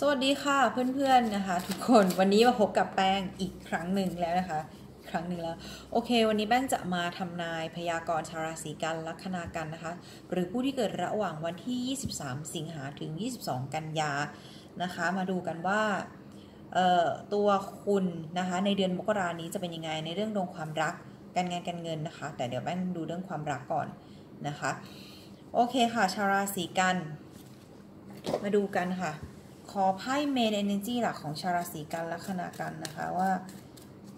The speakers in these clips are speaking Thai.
สวัสดีค่ะเพื่อนๆนะคะ ทุกคนวันนี้มาพบกับแป้งอีกครั้งหนึ่งแล้วนะคะ ครั้งหนึ่งแล้ว โอเค วันนี้แป้งจะมาทำนายพยากรณ์ชาวราศีกันลัคนากันนะคะ หรือผู้ที่เกิดระหว่างวันที่ 23 สิงหาถึง 22 กันยานะคะ มาดูกันว่าตัวคุณนะคะในเดือนมกรานี้จะเป็นยังไงในเรื่องดวงความรักการงานการเงินนะคะ แต่เดี๋ยวแป้งดูเรื่องความรักก่อนนะคะ โอเคค่ะชาวราศีกัน มาดูกันค่ะ ขอไพ่เมนเอเนจีหลักของชาวราศีกันลัคนากันนะคะว่า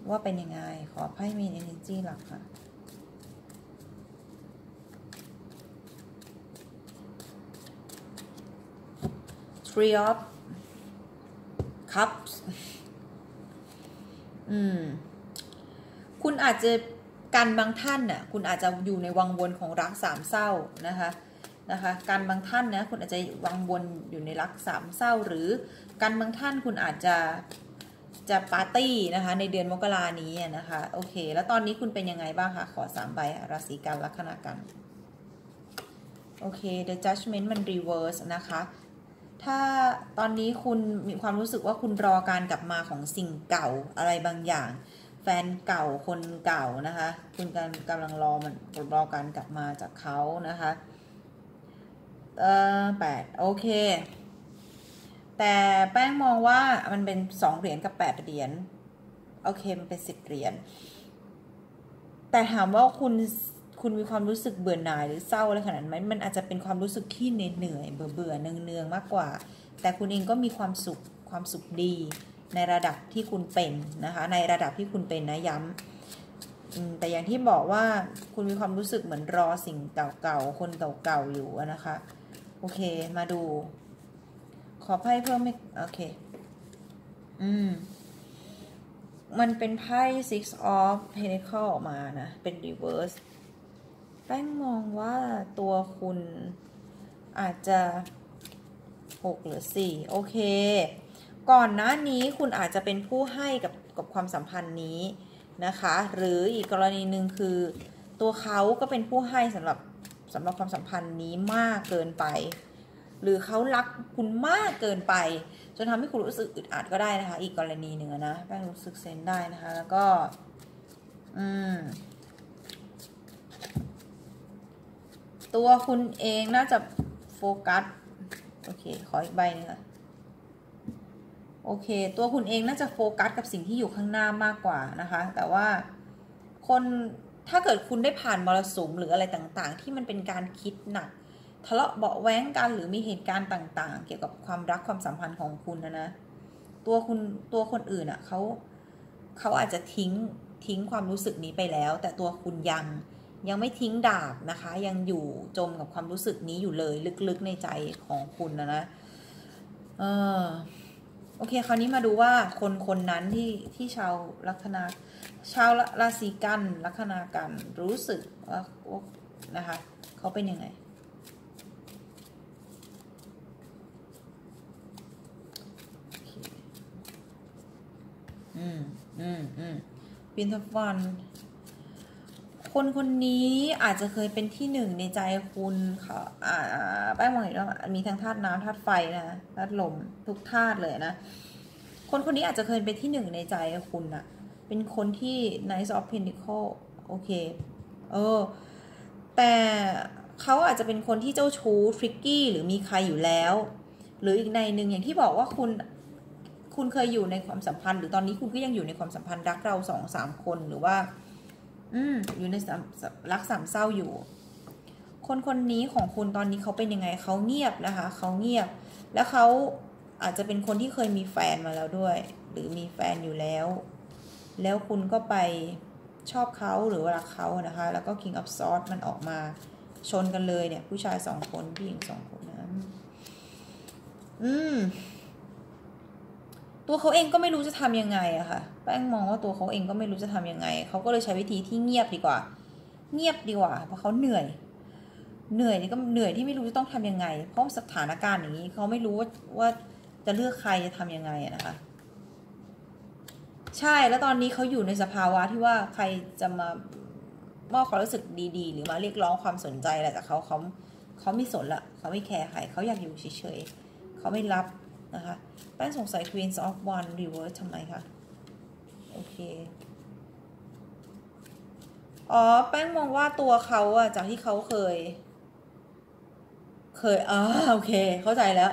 ว่าเป็นยังไง ขอไพ่เมนเอเนจีหลักค่ะ Three of Cups อืม คุณอาจจะกันบางท่านน่ะ คุณอาจจะอยู่ในวังวนของรักสามเศร้านะคะ นะคะการบางท่านนะคุณอาจจะวังวนอยู่ในรักสามเศร้า หรือการบางท่านคุณอาจจะจะปาร์ตี้นะคะในเดือนมกรานี้นะคะโอเค แล้วตอนนี้คุณเป็นยังไงบ้างคะขอสามใบราศีกันลัคนากันโอเค the judgment มัน reverse นะคะ ถ้าตอนนี้คุณมีความรู้สึกว่าคุณรอการกลับมาของสิ่งเก่าอะไรบางอย่าง แฟนเก่าคนเก่านะคะ คุณกำลังกำลังรอมันรอการกลับมาจากเขานะคะ เออแปดโอเค แต่แป้งมองว่ามันเป็นสองเหรียญกับแปดเหรียญโอเคมันเป็นสิบเหรียญแต่ถามว่าคุณคุณมีความรู้สึกเบื่อหน่ายหรือเศร้าอะไรขนาดนั้นไหมมันอาจจะเป็นความรู้สึกที่เหนื่อยเบื่อเบื่อเนืองเนืองมากกว่า แต่คุณเองก็มีความสุขความสุขดีในระดับที่คุณเป็นนะคะ ในระดับที่คุณเป็นนะย้ำแต่อย่างที่บอกว่าคุณมีความรู้สึกเหมือนรอสิ่งเก่าๆคนเก่าๆอยู่นะคะ โอเค มาดู ขอไพ่เพิ่มไม่โอเค อืม มันเป็นไพ่ six of pentacle ออกมานะ เป็น reverse แป้งมองว่าตัวคุณอาจจะหกหรือสี่โอเค ก่อนหน้านี้คุณอาจจะเป็นผู้ให้กับกับความสัมพันธ์นี้นะคะ หรืออีกกรณีหนึ่งคือ ตัวเขาก็เป็นผู้ให้สำหรับ สำหรับความสัมพันธ์นี้มากเกินไป หรือเขารักคุณมากเกินไป จนทำให้คุณรู้สึกอึดอัดก็ได้นะคะ อีกกรณีหนึ่งนะแป้งรู้สึกเซนได้นะคะ แล้วก็ อืมตัวคุณเองน่าจะโฟกัสโอเค ขออีกใบนึงค่ะโอเค ตัวคุณเองน่าจะโฟกัสกับสิ่งที่อยู่ข้างหน้ามากกว่านะคะ แต่ว่าคน ถ้าเกิดคุณได้ผ่านมรสุมหรืออะไรต่างๆ ที่มันเป็นการคิดหนัก ทะเลาะเบาแว้งกันหรือมีเหตุการณ์ต่าง ๆ เกี่ยวกับความรักความสัมพันธ์ของคุณนะนะตัวคุณตัวคนอื่นอะ่ะเขาเขาอาจจะทิ้งทิ้งความรู้สึกนี้ไปแล้ว แต่ตัวคุณยังยังไม่ทิ้งดาบนะคะ ยังอยู่จมกับความรู้สึกนี้อยู่เลยลึกๆในใจของคุณนะนะเออโอเค คราวนี้มาดูว่าคนคนนั้นที่ที่ชาวลัคนา ชาวราศีกันลัคนากันรู้สึกว่านะคะเขาเป็นยังไง อืมอืมอืมปินทัฟันคนคนนี้อาจจะเคยเป็นที่หนึ่งในใจคุณค่ะอ่าแป้งมองเห็นว่ามีทั้งธาตุน้ำธาตุไฟนะธาตุลมทุกธาตุเลยนะ คนคนนี้อาจจะเคยเป็นที่หนึ่งในใจคุณอะ เป็นคนที่ Nice of Pentacle โอเค เออ แต่เขาอาจจะเป็นคนที่เจ้าชู้ทริกกี้หรือมีใครอยู่แล้ว หรืออีกในหนึ่งอย่างที่บอกว่าคุณคุณเคยอยู่ในความสัมพันธ์ หรือตอนนี้คุณก็ยังอยู่ในความสัมพันธ์รักเราสองสามคนหรือว่า อืมอยู่ในรักสามเศร้าอยู่ คนคนนี้ของคุณตอนนี้เขาเป็นยังไงเขาเงียบนะคะเขาเงียบ แล้วเขาอาจจะเป็นคนที่เคยมีแฟนมาแล้วด้วย หรือมีแฟนอยู่แล้ว แล้วคุณก็ไปชอบเขาหรือรักเขานะคะ แล้วก็ King of Swords มันออกมาชนกันเลยเนี่ย ผู้ชายสองคนผู้หญิงสองคนนะอืม ตัวเขาเองก็ไม่รู้จะทำยังไงอะค่ะ แป้งมองว่าตัวเขาเองก็ไม่รู้จะทำยังไง เขาก็เลยใช้วิธีที่เงียบดีกว่า เงียบดีกว่า เพราะเขาเหนื่อย เหนื่อยนี่ก็เหนื่อยที่ไม่รู้จะต้องทำยังไง เพราะสถานการณ์อย่างนี้เขาไม่รู้ว่าว่าจะเลือกใครจะทำยังไงนะคะ ใช่แล้วตอนนี้เขาอยู่ในสภาวะที่ว่าใครจะมามอบความรู้สึกดีๆ หรือมาเรียกร้องความสนใจอะไรจากเขาเขาเขาไม่สนละเขาไม่แคร์ใครเขาอยากอยู่เฉยๆเขาไม่รับนะคะแป้งสงสัย Twins of One Reverse ทำไมคะโอเคอ๋อแป้งมองว่าตัวเขาอะจากที่เขาเคย เคยอ่าโอเค เข้าใจแล้ว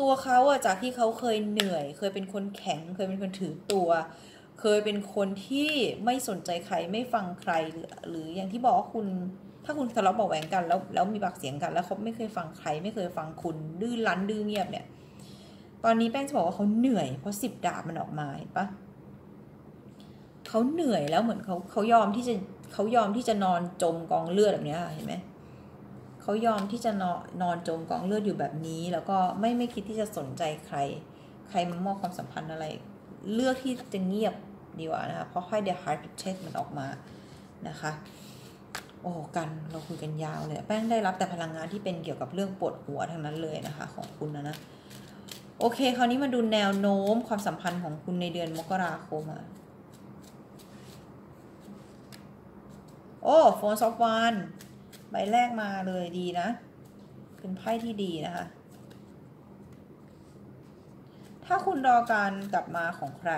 ตัวเขาอะจากที่เขาเคยเหนื่อย เคยเป็นคนแข็ง เคยเป็นคนถือตัว เคยเป็นคนที่ไม่สนใจใครไม่ฟังใครหรือหรืออย่างที่บอกว่าคุณถ้าคุณทะเลาะเบาแหวงกันแล้วแล้วมีปากเสียงกัน แล้วเขาไม่เคยฟังใคร ไม่เคยฟังคุณดื้อรั้นดื้อเงียบเนี่ย ตอนนี้แป้งจะบอกว่าเขาเหนื่อยเพราะสิบดาบมันออกมาเห็นปะเขาเหนื่อยแล้วเหมือนเขาเขายอมที่จะเขายอมที่จะนอนจมกองเลือดแบบนี้เห็นไหมเขายอมที่จะนอนนอนจมกองเลือดอยู่แบบนี้ แล้วก็ไม่ไม่คิดที่จะสนใจใคร ใครมามอบความสัมพันธ์อะไร เลือกที่จะเงียบดีกว่านะคะเพราะให้ the heart protect มันออกมานะคะโอ้กันเราคุยกันยาวเลย แป้งได้รับแต่พลังงานที่เป็นเกี่ยวกับเรื่องปวดหัวทั้งนั้นเลยนะคะของคุณนะนะโอเค คราวนี้มาดูแนวโน้มความสัมพันธ์ของคุณในเดือนมกราคมอะโอ้โฟนซอฟวาน ใบแรกมาเลยดีนะ เป็นไพ่ที่ดีนะคะ ถ้าคุณรอการกลับมาของใคร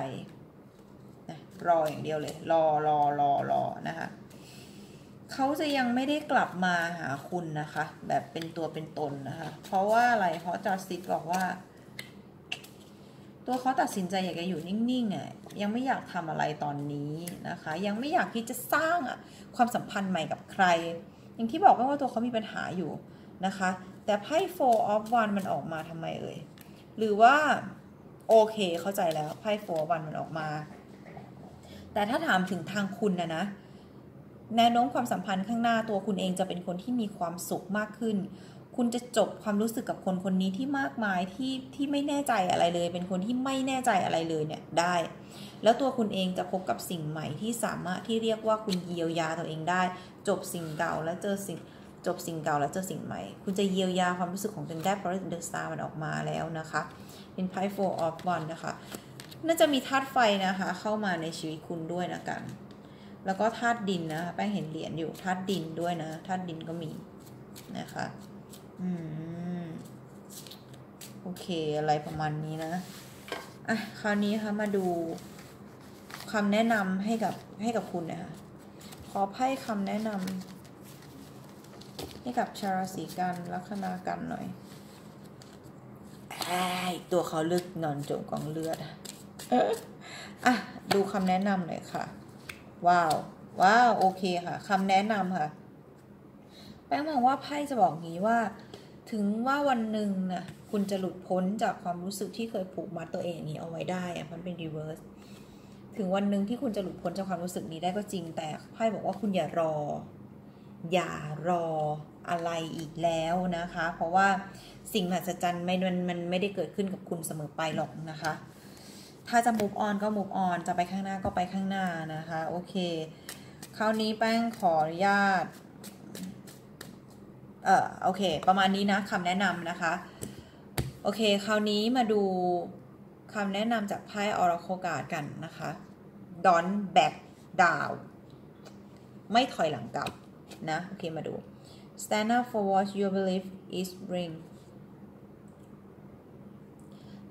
นะรออย่างเดียวเลย รอรอรอรอนะคะเขาจะยังไม่ได้กลับมาหาคุณนะคะ แบบเป็นตัวเป็นตนนะคะ เพราะว่าอะไรเพราะจอร์ซิตบอกว่า ตัวเขาตัดสินใจอยากจะอยู่นิ่งๆอะยังไม่อยากทำอะไรตอนนี้นะคะ ยังไม่อยากที่จะสร้างอะความสัมพันธ์ใหม่กับใคร อย่างที่บอกว่าตัวเขามีปัญหาอยู่นะคะ แต่ไพ่ four of one มันออกมาทำไมเอ่ย หรือว่า โอเคเข้าใจแล้วไพ่ four of one มันออกมา แต่ถ้าถามถึงทางคุณนะนะแนวโน้มความสัมพันธ์ข้างหน้าตัวคุณเองจะเป็นคนที่มีความสุขมากขึ้น คุณจะจบความรู้สึกกับคนคนนี้ที่มากมายที่ที่ไม่แน่ใจอะไรเลย เป็นคนที่ไม่แน่ใจอะไรเลยเนี่ยได้ แล้วตัวคุณเองจะพบกับสิ่งใหม่ที่สามารถที่เรียกว่าคุณเยียวยาตัวเองได้ จบสิ่งเก่าแล้วเจอสิ่งจบสิ่งเก่าแล้วเจอสิ่งใหม่ คุณจะเยียวยาความรู้สึกของตัวเองได้เพราะเดอะสตาร์มันออกมาแล้วนะคะเป็นไพ่ four of one นะคะ น่าจะมีธาตุไฟนะคะ เข้ามาในชีวิตคุณด้วยนะกัน แล้วก็ธาตุดินนะแป้งเห็นเหรียญอยู่ธาตุดินด้วยนะธาตุดินก็มีนะคะ อืม โอเคอะไรประมาณนี้นะ อะ คราวนี้ค่ะมาดูคำแนะนำให้กับให้กับคุณนะคะ ขอไพ่คำแนะนำให้กับชาวราศีกันลัคนากันหน่อยไอ้ตัวเขาลึกนอนจมกองเลือดอะอะ ดูคำแนะนำหน่อยค่ะ ว้าว ว้าว โอเคค่ะคำแนะนำค่ะ แป้งมองว่าไพ่จะบอกงี้ว่า ถึงว่าวันหนึ่งนะคุณจะหลุดพ้นจากความรู้สึกที่เคยผูกมัดตัวเองอย่างนี้เอาไว้ได้อะมันเป็นรีเวิร์สถึงวันหนึ่งที่คุณจะหลุดพ้นจากความรู้สึกนี้ได้ก็จริง แต่ไพ่บอกว่าคุณอย่ารอ อย่ารออะไรอีกแล้วนะคะ เพราะว่าสิ่งมหัศจรรย์ไม่มันมันไม่ได้เกิดขึ้นกับคุณเสมอไปหรอกนะคะ ถ้าจะ move on ก็ move on จะไปข้างหน้าก็ไปข้างหน้านะคะ โอเค คราวนี้แป้งขออนุญาต เออโอเค ประมาณนี้นะคำแนะนำนะคะ โอเค คราวนี้มาดูคำแนะนำจากไพ่ Oracle Card กันนะคะ Don't back down ไม่ถอยหลังกลับนะ โอเค มาดู Stand up for what you believe is bring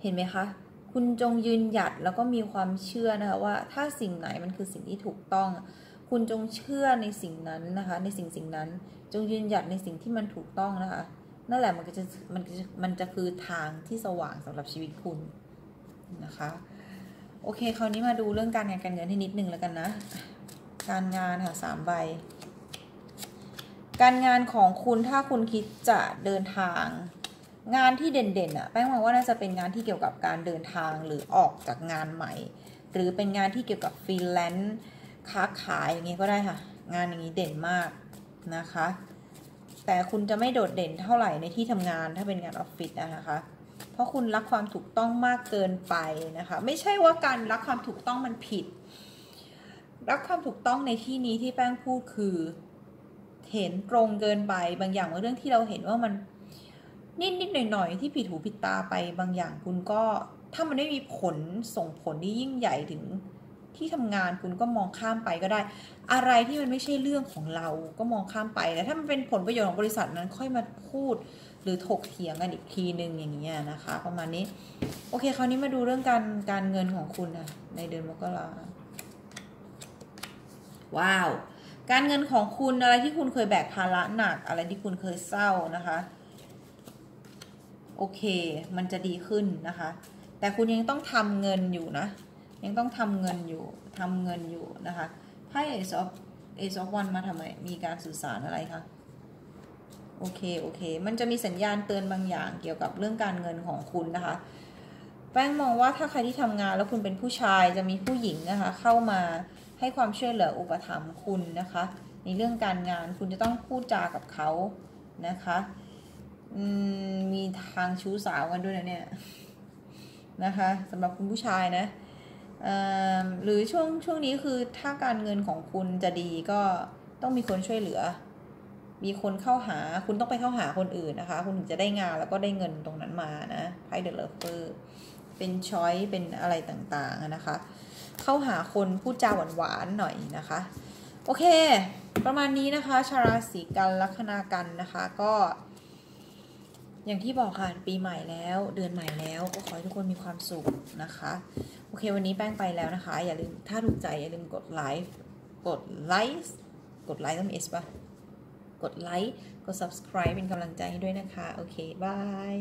เห็นไหมคะ คุณจงยืนหยัดแล้วก็มีความเชื่อนะคะว่าถ้าสิ่งไหนมันคือสิ่งที่ถูกต้อง คุณจงเชื่อในสิ่งนั้นนะคะ ในสิ่งสิ่งนั้น จงยืนหยัดในสิ่งที่มันถูกต้องนะคะ นั่นแหละมันก็จะมันจะมันจะคือทางที่สว่างสำหรับชีวิตคุณนะคะ โอเค คราวนี้มาดูเรื่องการงานการเงินให้นิดนึงแล้วกันนะ การงานค่ะสามใบ การงานของคุณถ้าคุณคิดจะเดินทางงานที่เด่นๆอะแป้งมองว่าน่าจะเป็นงานที่เกี่ยวกับการเดินทางหรือออกจากงานใหม่ หรือเป็นงานที่เกี่ยวกับฟรีแลนซ์ ค้าขายอย่างนี้ก็ได้ค่ะ งานอย่างนี้เด่นมากนะคะ แต่คุณจะไม่โดดเด่นเท่าไหร่ในที่ทำงานถ้าเป็นงานออฟฟิศนะคะ เพราะคุณรักความถูกต้องมากเกินไปนะคะ ไม่ใช่ว่าการรักความถูกต้องมันผิด รักความถูกต้องในที่นี้ที่แป้งพูดคือเห็นตรงเกินไปบางอย่างเรื่องที่เราเห็นว่ามันนิดนิดหน่อยหน่อยๆที่ผิดหูผิดตาไปบางอย่างคุณก็ถ้ามันไม่มีผลส่งผลที่ยิ่งใหญ่ถึง ที่ทำงานคุณก็มองข้ามไปก็ได้ อะไรที่มันไม่ใช่เรื่องของเราก็มองข้ามไปแต่ถ้ามันเป็นผลประโยชน์ของบริษัทนั้นค่อยมาพูดหรือถกเถียงกันอีกทีหนึ่งอย่างเงี้ยนะคะ ประมาณนี้ โอเค คราวนี้มาดูเรื่องการการเงินของคุณนะในเดือนมกราว้าว การเงินของคุณอะไรที่คุณเคยแบกภาระหนัก อะไรที่คุณเคยเศร้านะคะ โอเค มันจะดีขึ้นนะคะ แต่คุณยังต้องทำเงินอยู่นะ ยังต้องทำเงินอยู่ทำเงินอยู่นะคะไพ่ Ace of Ace of One มาทำไมมีการสื่อสารอะไรคะโอเค โอเค มันจะมีสัญญาณเตือนบางอย่างเกี่ยวกับเรื่องการเงินของคุณนะคะ แป้งมองว่าถ้าใครที่ทำงานแล้วคุณเป็นผู้ชายจะมีผู้หญิงนะคะ เข้ามาให้ความช่วยเหลืออุปถัมภ์คุณนะคะ ในเรื่องการงานคุณจะต้องพูดจากับเขานะคะมีทางชู้สาวกันด้วยนะเนี่ยนะคะสำหรับคุณผู้ชายนะ หรือช่วงช่วงนี้คือถ้าการเงินของคุณจะดีก็ต้องมีคนช่วยเหลือ มีคนเข้าหาคุณต้องไปเข้าหาคนอื่นนะคะ คุณถึงจะได้งานแล้วก็ได้เงินตรงนั้นมานะไพ่เดลเฟอร์เป็นช้อยเป็นอะไรต่างๆนะคะ เข้าหาคนพูดจาหวานๆหน่อยนะคะ โอเค ประมาณนี้นะคะ ชาราศีกันลัคนากันนะคะก็ อย่างที่บอกค่ะปีใหม่แล้ว เดือนใหม่แล้วก็ขอให้ทุกคนมีความสุขนะคะ เควันนี้แป้งไปแล้วนะคะ อย่าลืมถ้าถูกใจอย่าลืมกดไลค์กดไลค์กดไลค์ต้องมีเอสปะกดไลค์กด subscribe เป็นกำลังใจให้ด้วยนะคะ โอเค บาย